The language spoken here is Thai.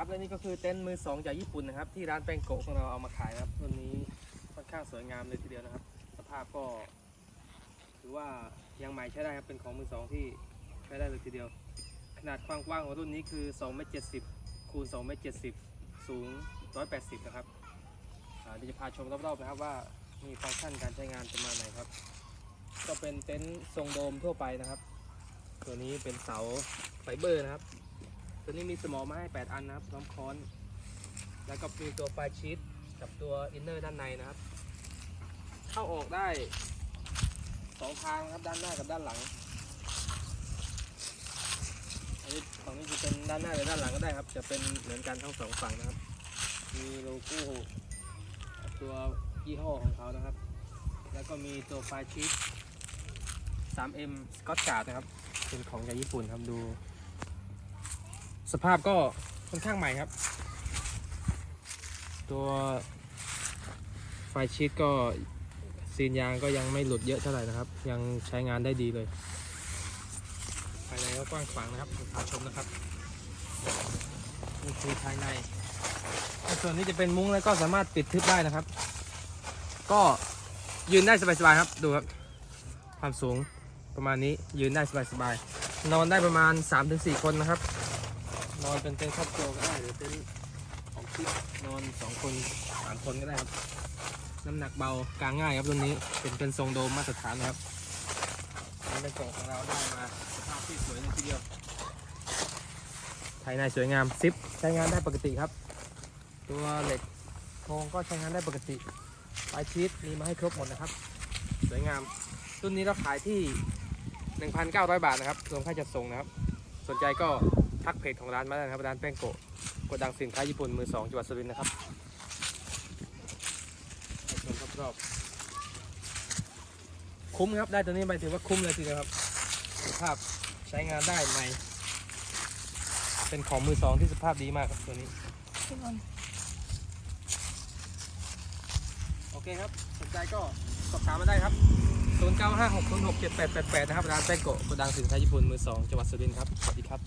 ครับและนี่ก็คือเต็นท์มือสองจากญี่ปุ่นนะครับ ที่ร้านแปงโกะของเราเอามาขายนะครับรุ่นนี้ค่อนข้างสวยงามเลยทีเดียวนะครับ สภาพก็ ถือว่ายังใหม่ใช้ได้ครับเป็นของมือสองที่ใช้ได้เลยทีเดียว ขนาดกว้างๆของรุ่นนี้คือ2เมตร70คูณ2เมตร70 สูง 180 นะครับเดี๋ยวจะพาชมรอบๆนะครับว่ามีฟังก์ชันการใช้งานประมาณไหนครับ ก็เป็นเต็นท์ทรงโดมทั่วไปนะครับ ตัวนี้เป็นเสาไฟเบอร์นะครับ ตัวนี้มีสมอมาให้ 8 อันนะครับพร้อมค้อน แล้วก็มีตัวไฟชีตกับตัวอินเนอร์ด้านในนะครับ เข้าออกได้สองทางนะครับด้านหน้ากับด้านหลัง อันนี้ฝั่งนี้จะเป็นด้านหน้าหรือด้านหลังก็ได้ครับ จะเป็นเหมือนกันทั้งสองฝั่งนะครับ มีโลโก้ตัวยี่ห้อของเขานะครับ แล้วก็มีตัวไฟชีต 3M Scott Guard นะครับ เป็นของจากญี่ปุ่นครับดู สภาพก็ค่อนข้างใหม่ครับ ตัวไฟชีตก็ซีนยางก็ยังไม่หลุดเยอะเท่าไหร่นะครับ ยังใช้งานได้ดีเลยภายในก็กว้างขวางนะครับพาชมนะครับนี่คือภายในในส่วนนี้จะเป็นมุ้งแล้วก็สามารถปิดทึบได้นะครับ ก็ยืนได้สบายๆครับดูครับ ความสูงประมาณนี้ยืนได้สบายๆนอนได้ประมาณ 3-4 คนนะครับ นอนเป็นเต็นท์ครอบครัวก็ได้หรือเต็นท์ของที่นอนสองคนสามคนก็ได้ครับน้ำหนักเบากางง่ายครับรุ่นนี้เป็นเป็นทรงโดมมาตรฐานนะครับนนี้เป็นกล่องของเราได้มาสภาพที่สวยเลยทีเดียวภายในสวยงามซิปใช้งานได้ปกติครับ ตัวเหล็กโครงก็ใช้งานได้ปกติปลายชีสมีมาให้ครบหมดนะครับ สวยงามรุ่นนี้เราขายที่ 1,900 บาทนะครับรวมค่าจัดส่งนะครับ สนใจก็ ทักเพจของร้านมาได้นะครับร้านแป้งโกะกดดังสินค้าญี่ปุ่นมือสองจังหวัดสุรินทร์นะครับชมรอบๆคุ้มครับได้ตัวนี้ไปถือว่าคุ้มเลยทีเดียวครับสภาพใช้งานได้ใหม่ เป็นของมือสองที่สภาพดีมากครับตัวนี้โอเคครับสนใจก็สอบถามมาได้ครับ 0956067888 นะครับร้านแป้งโกะกดดังสินค้าญี่ปุ่นมือสองจังหวัดสุรินทร์ครับ สวัสดีครับ